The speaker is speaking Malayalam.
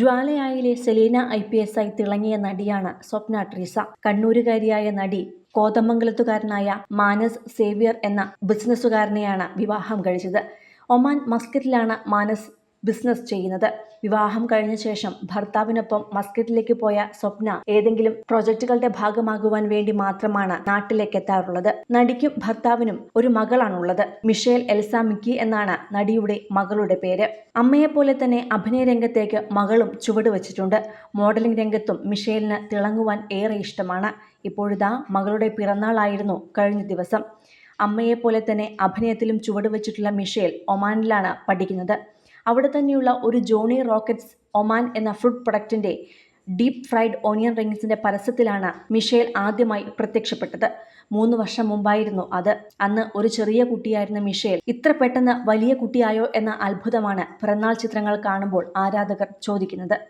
ജ്വാലയായിലെ സെലീന ഐ പി എസ് ആയി തിളങ്ങിയ നടിയാണ് സ്വപ്ന ട്രീസ. കണ്ണൂരുകാരിയായ നടി കോതമംഗലത്തുകാരനായ മാനസ് സേവ്യർ എന്ന ബിസിനസ്സുകാരനെയാണ് വിവാഹം കഴിച്ചത്. ഒമാൻ മസ്കറ്റിലാണ് മാനസ് ബിസിനസ് ചെയ്യുന്നത്. വിവാഹം കഴിഞ്ഞ ശേഷം ഭർത്താവിനൊപ്പം മസ്കറ്റിലേക്ക് പോയ സ്വപ്ന ഏതെങ്കിലും പ്രൊജക്ടുകളുടെ ഭാഗമാകുവാൻ വേണ്ടി മാത്രമാണ് നാട്ടിലേക്ക് എത്താറുള്ളത്. നടിക്കും ഭർത്താവിനും ഒരു മകളാണുള്ളത്. മിഷേൽ എൽസ മിക്കി എന്നാണ് നടിയുടെ മകളുടെ പേര്. അമ്മയെ പോലെ തന്നെ അഭിനയ രംഗത്തേക്ക് മകളും ചുവട് വെച്ചിട്ടുണ്ട്. മോഡലിംഗ് രംഗത്തും മിഷേലിന് തിളങ്ങുവാൻ ഏറെ ഇഷ്ടമാണ്. ഇപ്പോഴിതാ മകളുടെ പിറന്നാളായിരുന്നു കഴിഞ്ഞ ദിവസം. അമ്മയെ പോലെ തന്നെ അഭിനയത്തിലും ചുവടുവെച്ചിട്ടുള്ള മിഷേൽ ഒമാനിലാണ് പഠിക്കുന്നത്. അവിടെ തന്നെയുള്ള ഒരു ജോണി റോക്കറ്റ്സ് ഒമാൻ എന്ന ഫുഡ് പ്രൊഡക്റ്റിന്റെ ഡീപ് ഫ്രൈഡ് ഓണിയൻ റിങ്സിന്റെ പരസ്യത്തിലാണ് മിഷേൽ ആദ്യമായി പ്രത്യക്ഷപ്പെട്ടത്. മൂന്ന് വർഷം മുമ്പായിരുന്നു അത്. അന്ന് ഒരു ചെറിയ കുട്ടിയായിരുന്ന മിഷേൽ ഇത്ര പെട്ടെന്ന് വലിയ കുട്ടിയായോ എന്ന അത്ഭുതമാണ് പിറന്നാൾ ചിത്രങ്ങൾ കാണുമ്പോൾ ആരാധകർ ചോദിക്കുന്നത്.